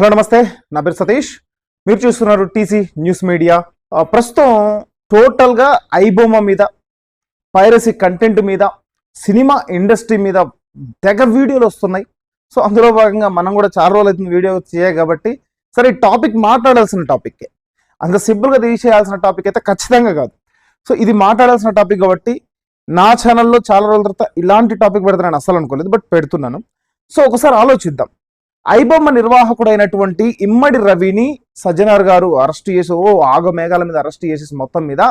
Hello నమస్తే. నా పేరు సతీష్. మీరు చూస్తున్నారు టీసీ న్యూస్ మీడియా. ప్రస్తుతం టోటల్గా ఐబొమ్మ మీద పైరసీ కంటెంట్ మీద సినిమా ఇండస్ట్రీ మీద తెగ వీడియోలు వస్తున్నాయి. సో అందులో భాగంగా మనం కూడా చాలా రోజులు అవుతుంది వీడియో చేయాలి కాబట్టి సరే ఈ టాపిక్ మాట్లాడాల్సిన టాపిక్కే. అంత సింపుల్గా తీసేయాల్సిన టాపిక్ అయితే ఖచ్చితంగా కాదు. సో ఇది మాట్లాడాల్సిన టాపిక్ కాబట్టి నా ఛానల్లో చాలా రోజుల తర్వాత ఇలాంటి టాపిక్ పెడతానని అసలు అనుకోలేదు బట్ పెడుతున్నాను. సో ఒకసారి ఆలోచిద్దాం. ఐబొమ్మ నిర్వాహకుడైనటువంటి ఇమ్మడి రవిని సజ్జనార్ గారు అరెస్ట్ చేసి ఓ ఆగ మేఘాల మీద అరెస్ట్ చేసేసి మొత్తం మీద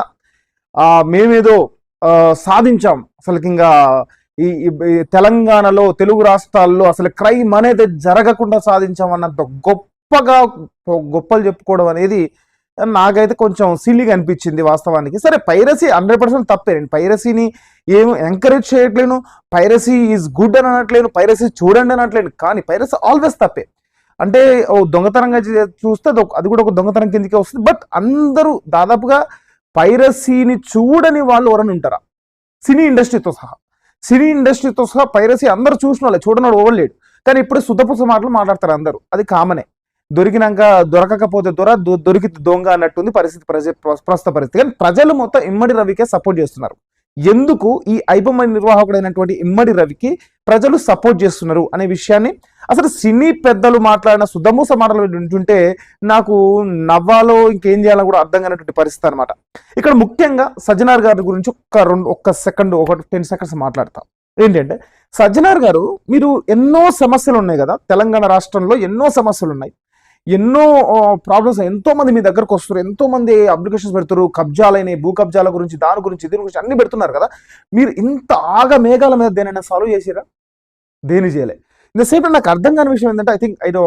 మేమేదో సాధించాం. అసలు ఇంకా ఈ ఈ తెలంగాణలో తెలుగు రాష్ట్రాల్లో అసలు క్రైమ్ అనేది జరగకుండా సాధించాం అన్నంత గొప్పగా గొప్పలు చెప్పుకోవడం అనేది నాకైతే కొంచెం సిల్లీగా అనిపించింది వాస్తవానికి. సరే పైరసీ హండ్రెడ్ పర్సెంట్ తప్పే. నేను పైరసీని ఏం ఎంకరేజ్ చేయట్లేను. పైరసీ ఈజ్ గుడ్ అని అనట్లేను. పైరసీ చూడండి అనట్లేను. కానీ పైరసీ ఆల్వేస్ తప్పే. అంటే ఓ దొంగతనంగా చూస్తే అది కూడా ఒక దొంగతనం కిందకే వస్తుంది. బట్ అందరూ దాదాపుగా పైరసీని చూడని వాళ్ళు ఎవరైనా ఉంటారా? సినీ ఇండస్ట్రీతో సహా. సినీ ఇండస్ట్రీతో సహా పైరసీ అందరూ చూసిన వాళ్ళే. చూడని వాడు కానీ ఇప్పుడు సుతపుస మాటలు మాట్లాడతారు అందరూ. అది కామనే దొరికినాక దొరకకపోతే దొర దొ- దొరికితే దొంగ అన్నట్టుంది పరిస్థితి ప్రజ ప్ర- ప్రస్తుత పరిస్థితి. కానీ ప్రజలు మొత్తం ఇమ్మడి రవికే సపోర్ట్ చేస్తున్నారు. ఎందుకు ఈ ఐబొమ్మ నిర్వాహకుడైనటువంటి ఇమ్మడి రవికి ప్రజలు సపోర్ట్ చేస్తున్నారు అనే విషయాన్ని అసలు సినీ పెద్దలు మాట్లాడిన సుధమూస మాటలు వింటుంటే నాకు నవ్వాలో ఇంకేం చేయాలో కూడా అర్థం కానటువంటి పరిస్థితి అనమాట ఇక్కడ ముఖ్యంగా సజ్జనార్ గారి గురించి ఒక్క రెండు ఒక్క సెకండ్ ఒక టెన్ సెకండ్స్ మాట్లాడతాం. ఏంటంటే సజ్జనార్ గారు మీరు ఎన్నో సమస్యలు ఉన్నాయి కదా తెలంగాణ రాష్ట్రంలో ఎన్నో సమస్యలు ఉన్నాయి. ఎన్నో ప్రాబ్లమ్స్ ఎంతోమంది మీ దగ్గరకు వస్తారు ఎంతోమంది అప్లికేషన్స్ పెడతారు కబ్జాలైన భూ కబ్జాల గురించి దాని గురించి దీని గురించి అన్ని పెడుతున్నారు కదా. మీరు ఇంత ఆగ మేఘాల మీద దేనైనా సాల్వ్ చేసిరా దేని చేయలే. ఇంతసేపు నాకు అర్థం కాని విషయం ఏంటంటే ఐ థింక్ ఐడో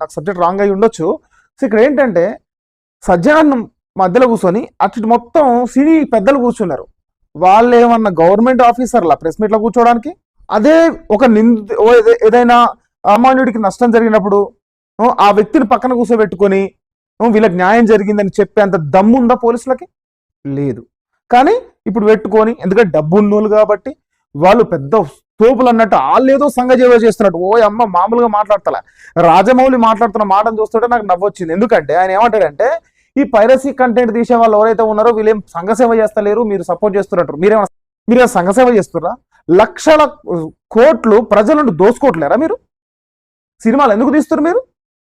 నాకు సబ్జెక్ట్ రాంగ్ అయి ఉండొచ్చు. సో ఇక్కడ ఏంటంటే సజ్జనాన్ని మధ్యలో కూర్చొని అటు మొత్తం సినీ పెద్దలు కూర్చున్నారు. వాళ్ళు ఏమన్నా గవర్నమెంట్ ఆఫీసర్ల ప్రెస్ మీట్లో కూర్చోవడానికి? అదే ఒక నింద ఓ ఏదైనా సామాన్యుడికి నష్టం జరిగినప్పుడు ఆ వ్యక్తిని పక్కన కూర్చోబెట్టుకొని వీళ్ళకి న్యాయం జరిగిందని చెప్పేంత దమ్ము ఉందా పోలీసులకి? లేదు. కానీ ఇప్పుడు పెట్టుకొని ఎందుకంటే డబ్బు ఉన్నోళ్ళు కాబట్టి వాళ్ళు పెద్ద తోపులు అన్నట్టు వాళ్ళు ఏదో సంఘజీవ చేస్తున్నట్టు ఓ అమ్మ మామూలుగా మాట్లాడతలే. రాజమౌళి మాట్లాడుతున్న మాటను చూస్తుంటే నాకు నవ్వొచ్చింది. ఎందుకంటే ఆయన ఏమంటాడంటే ఈ పైరసీ కంటెంట్ తీసే వాళ్ళు ఎవరైతే ఉన్నారో వీళ్ళేం సంఘసేవ చేస్తలేరు మీరు సపోర్ట్ చేస్తున్నట్టు. మీరేమైనా మీరేమైనా సంఘసేవ చేస్తున్నారా లక్షల కోట్లు ప్రజలను దోసుకోవట్లేరా మీరు? సినిమాలు ఎందుకు తీస్తున్నారు మీరు?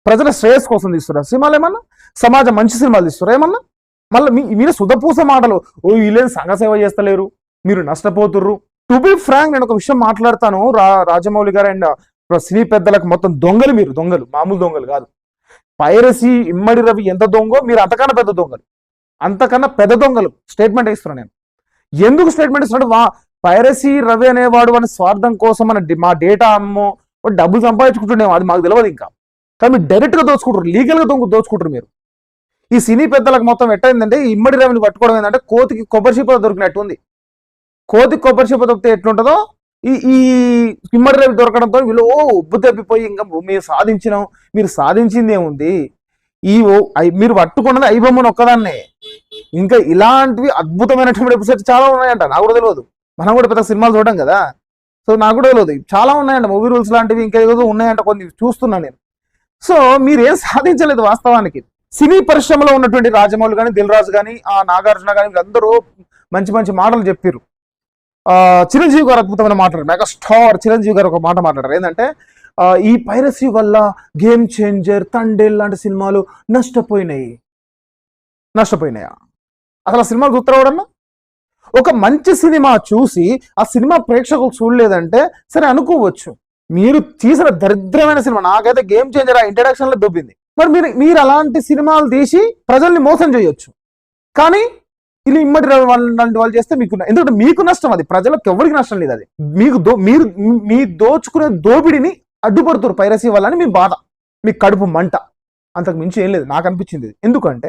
ప్రజల శ్రేయస్ కోసం తీస్తున్నారు. సినిమాలు ఏమన్నా? సమాజం మంచి సినిమాలు తీస్తున్నారు. ఏమన్నా? మళ్ళీ మీ మీరు సుధపూస మాటలు ఓ వీళ్ళేం సంఘసేవ చేస్తలేరు మీరు నష్టపోతుర్రు. టు బి ఫ్రాంక్ నేను ఒక విషయం మాట్లాడతాను. రా రాజమౌళి గారు అండ్ శ్రీ పెద్దలకు మొత్తం దొంగలు మీరు దొంగలు మామూలు దొంగలు కాదు. పైరసీ ఇమ్మడి రవి ఎంత దొంగో మీరు అంతకన్నా పెద్ద దొంగలు. అంతకన్నా పెద్ద దొంగలు. స్టేట్మెంట్ ఇస్తున్నాను నేను. ఎందుకు స్టేట్మెంట్ ఇస్తున్నాడు వా పైరసీ రవి అనేవాడు అని స్వార్థం కోసం మన మా డేటా అమ్మో డబ్బులు సంపాదించుకుంటుండేమో అది మాకు తెలియదు ఇంకా. కానీ మీరు డైరెక్ట్గా దోచుకుంటారు లీగల్గా దొంగ దోచుకుంటారు మీరు. ఈ సినీ పెద్దలకు మొత్తం ఎట్టయిందంటే ఇమ్మడి రవిని పట్టుకోవడం ఏంటంటే కోతికి కొబ్బరి చీప దొరికినట్టు ఉంది. కోతికి కొబ్బరి చీప దొరికితే ఎట్లుంటుందో ఈ ఈ ఇమ్మడి రవి దొరకడంతో వీళ్ళు ఓ ఉబ్బు తప్పిపోయి ఇంకా మీరు సాధించినాం మీరు సాధించింది ఏముంది? ఈ ఓ ఐ- మీరు పట్టుకున్నది ఐబొమ్మను ఒక్కదాన్నే. ఇంకా ఇలాంటివి అద్భుతమైనటువంటి ఎపిసోడ్స్ చాలా ఉన్నాయంట నాకు కూడా తెలియదు. మనం కూడా పెద్ద సినిమాలు చూడడం కదా. సో నాకు కూడా తెలియదు. చాలా ఉన్నాయంట మూవీ రూల్స్ లాంటివి ఇంకా ఏదో ఉన్నాయంట కొన్ని చూస్తున్నాను నేను. సో మీరేం సాధించలేదు వాస్తవానికి. సినీ పరిశ్రమలో ఉన్నటువంటి రాజమౌళి కానీ దిల్ రాజు కానీ ఆ నాగార్జున కానీ వీళ్ళందరూ మంచి మంచి మాటలు చెప్పారు చిరంజీవి గారు అద్భుతమైన మాట్లాడారు. మెగా స్టార్ చిరంజీవి గారు ఒక మాట మాట్లాడారు. ఏంటంటే ఈ పైరసీ వల్ల గేమ్ చేంజర్ తండేల్ లాంటి సినిమాలు నష్టపోయినాయి. నష్టపోయినాయా? అసలు ఆ సినిమాలు గుర్తురావడన్నా? ఒక మంచి సినిమా చూసి ఆ సినిమా ప్రేక్షకులు చూడలేదంటే సరే అనుకోవచ్చు. మీరు తీసిన దరిద్రమైన సినిమా నాకైతే గేమ్ చేంజర్ ఆ ఇంట్రడక్షన్లో దొబ్బింది. మరి మీరు మీరు అలాంటి సినిమాలు తీసి ప్రజల్ని మోసం చేయొచ్చు. కానీ ఇది ఇమ్మటి లాంటి వాళ్ళు చేస్తే మీకు ఎందుకంటే మీకు నష్టం అది ప్రజలకు ఎవరికి నష్టం లేదు అది. మీకు దో మీరు మీ దోచుకునే దోపిడిని అడ్డుపడుతున్నారు పైరసీ వల్ల మీ బాధ మీ కడుపు మంట. అంతకు మించి ఏం లేదు నాకు అనిపించింది ఎందుకంటే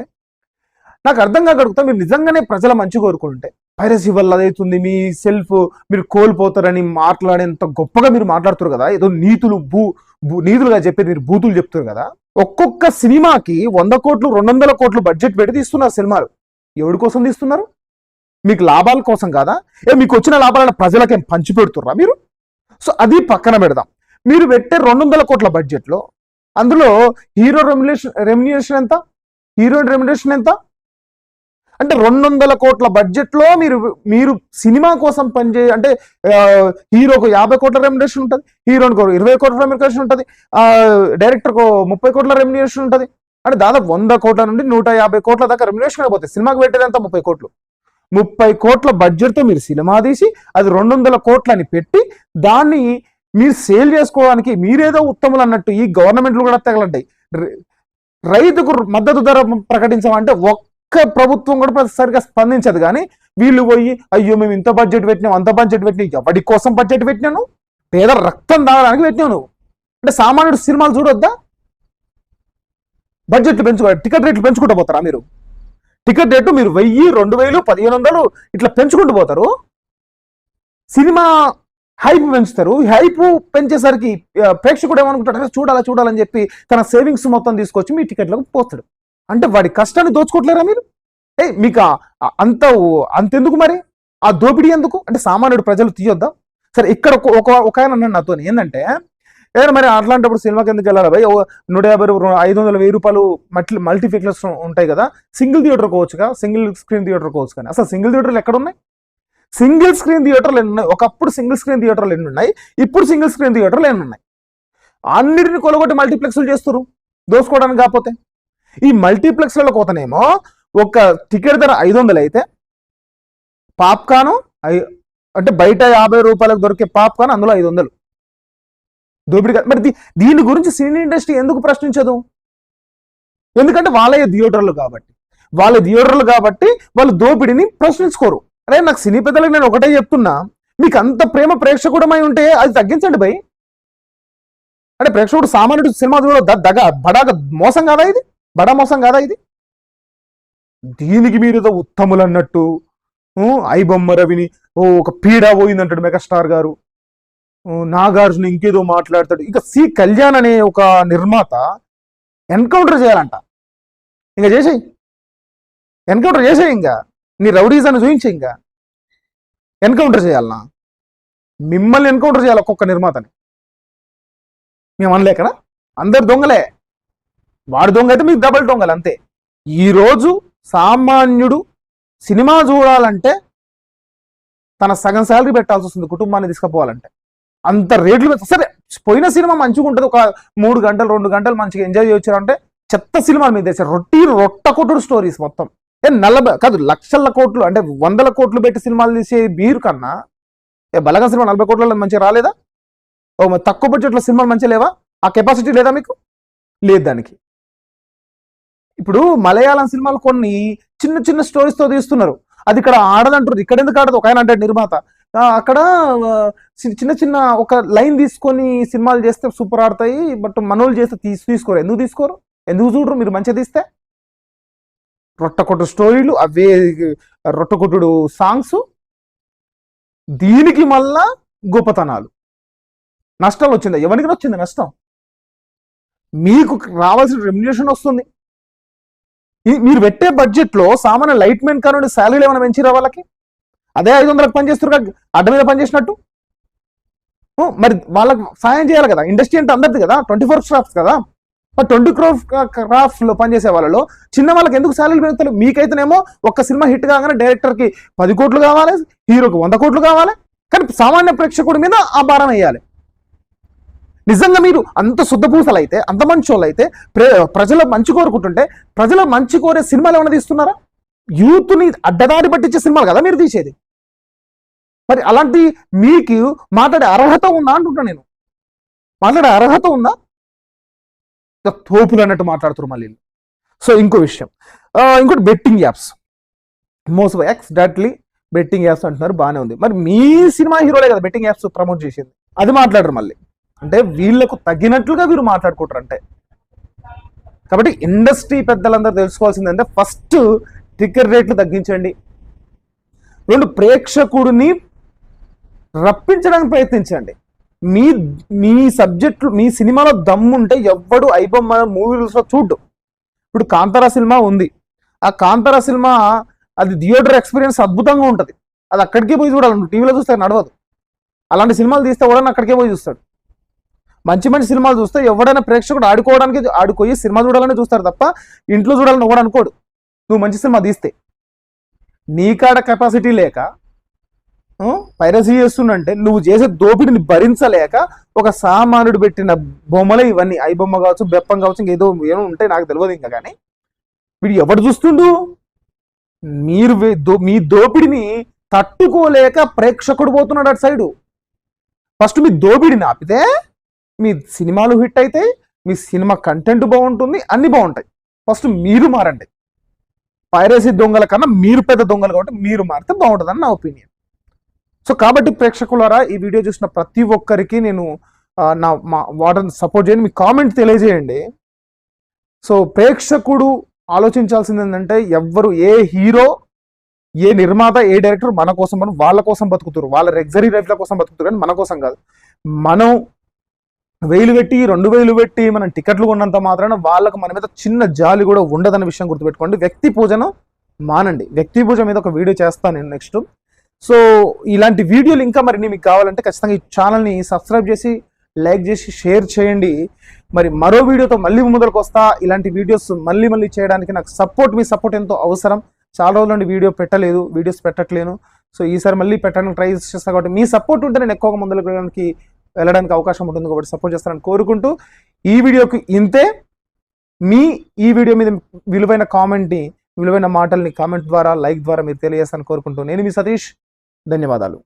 నాకు అర్థం కాగలుగుతా మీరు నిజంగానే ప్రజల మంచి కోరుకుంటే పైరసీ వల్ల అదవుతుంది? మీ సెల్ఫ్ మీరు కోల్పోతారని మాట్లాడేంత గొప్పగా మీరు మాట్లాడుతారు కదా? ఏదో నీతులు భూ భూ- నీతులుగా చెప్పేది మీరు బూతులు చెప్తారు కదా? ఒక్కొక్క సినిమాకి వంద కోట్లు రెండు వందల కోట్లు బడ్జెట్ పెట్టి తీస్తున్నారు సినిమాలు. ఎవరి కోసం తీస్తున్నారు? మీకు లాభాల కోసం కాదా? ఏ మీకు వచ్చిన లాభాలను ప్రజలకేం పంచి పెడుతుర్రా మీరు? సో అది పక్కన పెడదాం. మీరు పెట్టే రెండు వందల కోట్ల బడ్జెట్లో అందులో హీరో రెమ్యులేషన్ రెమ్యునేషన్ ఎంత? హీరోయిన్ రెమ్యునేషన్ ఎంత? అంటే రెండు వందల కోట్ల బడ్జెట్లో మీరు మీరు సినిమా కోసం పనిచే అంటే హీరోకు యాభై కోట్ల రెమ్యునేషన్ ఉంటుంది హీరోయిన్కు ఇరవై కోట్ల రెమ్యునేషన్ ఉంటుంది డైరెక్టర్కు ముప్పై కోట్ల రెమ్యునేషన్ ఉంటుంది. అంటే దాదాపు వంద కోట్ల నుండి నూట యాభై కోట్ల దాకా రెమ్యునేషన్ అయిపోతాయి సినిమాకి పెట్టేదంతా ముప్పై కోట్లు. ముప్పై కోట్ల బడ్జెట్తో మీరు సినిమా తీసి అది రెండు వందల కోట్లని పెట్టి దాన్ని మీరు సేల్ చేసుకోవడానికి మీరేదో ఉత్తములు అన్నట్టు ఈ గవర్నమెంట్లు కూడా తగలంటాయి. రైతుకు మద్దతు ధర ప్రకటించమంటే ఒక్క ప్రభుత్వం కూడా సరిగా స్పందించదు. కానీ వీళ్ళు పోయి అయ్యో మేము ఇంత బడ్జెట్ పెట్టినాం అంత బడ్జెట్ పెట్టినాం ఎవడి కోసం బడ్జెట్ పెట్టినాను? పేద రక్తం తాగడానికి పెట్టినావు నువ్వు. అంటే సామాన్యుడు సినిమాలు చూడొద్దా? బడ్జెట్లు పెంచుకో టికెట్ రేట్లు పెంచుకుంటూ పోతారా మీరు? టికెట్ రేటు మీరు వెయ్యి రెండు వేలు పదిహేను వందలు ఇట్లా పెంచుకుంటూ పోతారు. సినిమా హైప్ పెంచుతారు. హైప్ పెంచేసరికి ప్రేక్షకుడు ఏమనుకుంటాడు? "అరే, చూడాలా చూడాలని చెప్పి తన సేవింగ్స్ మొత్తం తీసుకొచ్చి మీ టికెట్లకు పోస్తాడు. అంటే వాడి కష్టాన్ని దోచుకోవట్లేరా మీరు? ఏ మీకు అంత అంతెందుకు మరి? ఆ దోపిడీ ఎందుకు? అంటే సామాన్యుడు ప్రజలు తీయొద్దా? సరే ఇక్కడ ఒక- ఒక ఆయన అన్నాడు నాతో ఏంటంటే ఏదైనా మరి అట్లాంటప్పుడు సినిమాకి ఎందుకు వెళ్ళాలి భయ్? ఓ నూట యాభై ఐదు వందల వెయ్యి రూపాయలు మల్టీ మల్టీఫిక్లర్స్ ఉంటాయి కదా? సింగిల్ థియేటర్ కోవచ్చుగా? సింగిల్ స్క్రీన్ థియేటర్ కోవచ్చు కానీ. అసలు సింగిల్ థియేటర్లు ఎక్కడ ఉన్నాయి సింగిల్ స్క్రీన్ థియేటర్లు ఎన్ని ఉన్నాయి? ఒకప్పుడు సింగిల్ స్క్రీన్ థియేటర్లు ఎన్ని ఉన్నాయి? ఇప్పుడు సింగిల్ స్క్రీన్ థియేటర్లు ఎన్ని ఉన్నాయి? అన్నిటిని కొలగొట్టి మల్టీప్లెక్స్లు చేస్తారు దోసుకోవడానికి కాకపోతే. ఈ మల్టీప్లెక్స్లలో కోతనేమో ఒక టికెట్ ధర ఐదు వందలు అయితే పాప్కాను అంటే బయట యాభై రూపాయలకు దొరికే పాప్కాన్ అందులో ఐదు వందలు దోపిడీ కదా మరి దీని గురించి సినీ ఇండస్ట్రీ ఎందుకు ప్రశ్నించదు? ఎందుకంటే వాళ్ళే థియేటర్లు కాబట్టి. వాళ్ళ థియేటర్లు కాబట్టి వాళ్ళు దోపిడీని ప్రశ్నించుకోరు. అరే నాకు సినీ పెద్దలకు నేను ఒకటే చెప్తున్నా మీకు అంత ప్రేమ ప్రేక్షకుడమై ఉంటే అది తగ్గించండి భయ్. అంటే ప్రేక్షకుడు సామాన్యుడు సినిమా చూడ దగ బడాగ మోసం కాదా ఇది? బడా మోసం కాదా ఇది? దీనికి మీరు ఉత్తములు అన్నట్టు ఐ బొమ్మ రవిని ఓ ఒక పీడ పోయిందంటాడు మెగాస్టార్ గారు. నాగార్జున ఇంకేదో మాట్లాడతాడు. ఇక సి కళ్యాణ్ అనే ఒక నిర్మాత ఎన్కౌంటర్ చేయాలంట. ఇంకా చేసేయి. ఎన్కౌంటర్ చేసేయి ఇంకా. నీ రౌడీజాన్ని చూపించే ఇంకా. ఎన్కౌంటర్ చేయాలనా? మిమ్మల్ని ఎన్కౌంటర్ చేయాలి ఒక్కొక్క నిర్మాతని. మేము అనలేకనా అందరు దొంగలే. వాడు దొంగ అయితే మీకు డబల్ దొంగలు అంతే. ఈరోజు సామాన్యుడు సినిమా చూడాలంటే తన సగం శాలరీ పెట్టాల్సి వస్తుంది కుటుంబాన్ని తీసుకుపోవాలంటే. అంత రేట్లు సరే పోయిన సినిమా మంచిగా ఉంటుంది. ఒక మూడు గంటలు రెండు గంటలు మంచిగా ఎంజాయ్ చేయొచ్చు అంటే చెత్త సినిమాలు మీద తెచ్చారు రొట్టి రొట్ట కొట్టుడు స్టోరీస్ మొత్తం. ఏ నలభై కాదు లక్షల కోట్లు అంటే వందల కోట్లు పెట్టి సినిమాలు తీసే బీరు కన్నా ఏ బలగా సినిమా నలభై కోట్ల మంచిగా రాలేదా? ఓ తక్కువ బడ్జెట్లో సినిమాలు మంచిగా లేవా? ఆ కెపాసిటీ లేదా మీకు? లేదు దానికి. ఇప్పుడు మలయాళం సినిమాలు కొన్ని చిన్న చిన్న స్టోరీస్తో తీస్తున్నారు. అది ఇక్కడ ఆడదంటారు ఇక్కడ ఎందుకు ఆడదు? ఒక ఆయన అంటాడు నిర్మాత. అక్కడ చిన్న చిన్న ఒక లైన్ తీసుకొని సినిమాలు చేస్తే సూపర్ ఆడతాయి. బట్ మనోళ్ళు చేస్తే తీసు తీసుకోరు. ఎందుకు తీసుకోరు? ఎందుకు చూడరు? మీరు మంచిగా తీస్తే? రొట్టకొట్టు స్టోరీలు అవే రొట్టకొట్టుడు సాంగ్స్. దీనికి మళ్ళా గొప్పతనాలు. నష్టం వచ్చింది. ఎవరికి వచ్చింది నష్టం. మీకు రావాల్సిన రెమ్యునేషన్ వస్తుంది. మీరు పెట్టే బడ్జెట్లో సామాన్య లైట్ మెన్ కానుండి శాలరీలు ఏమైనా పెంచిరా వాళ్ళకి? అదే ఐదు వందలకు పనిచేస్తారు అడ్డ మీద పనిచేసినట్టు మరి వాళ్ళకి సాయం చేయాలి కదా ఇండస్ట్రీ అంటే అందరిది కదా ట్వంటీ ఫోర్ క్రాఫ్ట్స్ కదా? మరి ట్వంటీ క్రోఫ్ క్రాఫ్ట్లో లో పనిచేసే వాళ్ళలో చిన్న వాళ్ళకి ఎందుకు శాలరీలు పెరుగుతారు మీకైతేనేమో ఒక్క సినిమా హిట్ కాగానే డైరెక్టర్కి పది కోట్లు కావాలి హీరోకి వంద కోట్లు కావాలి కానీ సామాన్య ప్రేక్షకుడి మీద ఆ భారం వేయాలి. నిజంగా మీరు అంత శుద్ధపూసలు అయితే అంత మంచి వాళ్ళు అయితే ప్రే- ప్రజల మంచి కోరుకుంటుంటే ప్రజల మంచి కోరే సినిమాలు ఏమైనా తీస్తున్నారా? యూత్ని అడ్డదారి పట్టించే సినిమాలు కదా మీరు తీసేది. మరి అలాంటి మీకు మాట్లాడే అర్హత ఉందా అంటుంటా నేను. మాట్లాడే అర్హత ఉందా? తోపులు అన్నట్టు మాట్లాడుతున్నారు మళ్ళీ. సో ఇంకో విషయం. ఇంకోటి betting apps. Most ex directly betting apps అంటున్నారు బాగానే ఉంది. మరి మీ సినిమా హీరోలే కదా బెట్టింగ్ యాప్స్ ప్రమోట్ చేసింది? అది మాట్లాడరు మళ్ళీ. అంటే వీళ్ళకు తగినట్లుగా వీరు మాట్లాడుకుంటారు అంటే. కాబట్టి ఇండస్ట్రీ పెద్దలందరూ తెలుసుకోవాల్సింది అంటే ఫస్ట్ టికెట్ రేట్లు తగ్గించండి. రెండు ప్రేక్షకుడిని రప్పించడానికి ప్రయత్నించండి. మీ మీ సబ్జెక్టు మీ సినిమాలో దమ్ముంటే ఎవ్వడు ఐబొమ్మ మూవీస్లో చూడ్డు. ఇప్పుడు కాంతారా సినిమా ఉంది. ఆ కాంతారా సినిమా అది థియేటర్ ఎక్స్పీరియన్స్ అద్భుతంగా ఉంటుంది. అది అక్కడికే పోయి చూడాలి. టీవీలో చూస్తే నడవదు. అలాంటి సినిమాలు తీస్తే కూడా అక్కడికే పోయి చూస్తాడు. మంచి మంచి సినిమాలు చూస్తే ఎవడైనా ప్రేక్షకుడు ఆడుకోవడానికి ఆడుకోయి సినిమా చూడాలని చూస్తారు తప్ప ఇంట్లో చూడాలని ఎవడు అనుకోడు. నువ్వు మంచి సినిమా తీస్తే. నీకాడ కెపాసిటీ లేక పైరసీ చేస్తుండంటే నువ్వు చేసే దోపిడిని భరించలేక ఒక సామానుడు పెట్టిన బొమ్మలే ఇవన్నీ. ఐ బొమ్మ కావచ్చు బెప్పం కావచ్చు ఇంకేదో ఏమో ఉంటాయి నాకు తెలియదు ఇంకా కానీ. వీడు ఎవడు చూస్తుండు? మీరు దో- మీ దోపిడిని తట్టుకోలేక ప్రేక్షకుడు పోతున్నాడు అటు సైడు. ఫస్ట్ మీ దోపిడిని ఆపితే మీ సినిమాలు హిట్ అయితే మీ సినిమా కంటెంట్ బాగుంటుంది అన్ని బాగుంటాయి. ఫస్ట్ మీరు మారండి. పైరసీ దొంగల కన్నా మీరు పెద్ద దొంగలు కాబట్టి మీరు మారితే బాగుంటుందని నా ఒపీనియన్. సో కాబట్టి ప్రేక్షకులారా ఈ వీడియో చూసిన ప్రతి ఒక్కరికి నేను నా మా వాటర్ని సపోర్ట్ చేయండి మీ కామెంట్ తెలియజేయండి. సో ప్రేక్షకుడు ఆలోచించాల్సింది ఏంటంటే ఎవ్వరు ఏ హీరో ఏ నిర్మాత ఏ డైరెక్టర్ మన కోసం మనం వాళ్ళ కోసం బతుకుతారు. వాళ్ళ రెగ్జరీ లైఫ్ల కోసం బతుకుతారు కానీ మన కోసం కాదు. మనం వేలు పెట్టి రెండు వేలు పెట్టి మనం టికెట్లు కొన్నంత మాత్రాన వాళ్ళకు మన మీద చిన్న జాలి కూడా ఉండదన్న విషయం గుర్తుపెట్టుకోండి. వ్యక్తి పూజను మానండి. వ్యక్తి పూజ మీద ఒక వీడియో చేస్తాను నేను నెక్స్ట్. సో ఇలాంటి వీడియోలు ఇంకా మరి మీకు కావాలంటే ఖచ్చితంగా ఈ ఛానల్ని సబ్స్క్రైబ్ చేసి లైక్ చేసి షేర్ చేయండి. మరి మరో వీడియోతో మళ్ళీ ముందరకు వస్తా. ఇలాంటి వీడియోస్ మళ్ళీ మళ్ళీ చేయడానికి నాకు సపోర్ట్ మీ సపోర్ట్ ఎంతో అవసరం. చాలా రోజుల నుండి వీడియో పెట్టలేదు వీడియోస్ పెట్టట్లేను. సో ఈసారి మళ్ళీ పెట్టడానికి ట్రై చేస్తాను కాబట్టి మీ సపోర్ట్ ఉంటే నేను ఎక్కువగా ముందరకు వెళ్ళడానికి వెళ్ళడానికి అవకాశం ఉంటుంది కాబట్టి సపోర్ట్ చేస్తారని కోరుకుంటూ ఈ వీడియోకి ఇంతే. మీ ఈ వీడియో మీద విలువైన కామెంట్ని విలువైన మాటల్ని కామెంట్ ద్వారా లైక్ ద్వారా మీరు తెలియజేస్తాను కోరుకుంటూ నేను మీ సతీష్. ధన్యవాదాలు.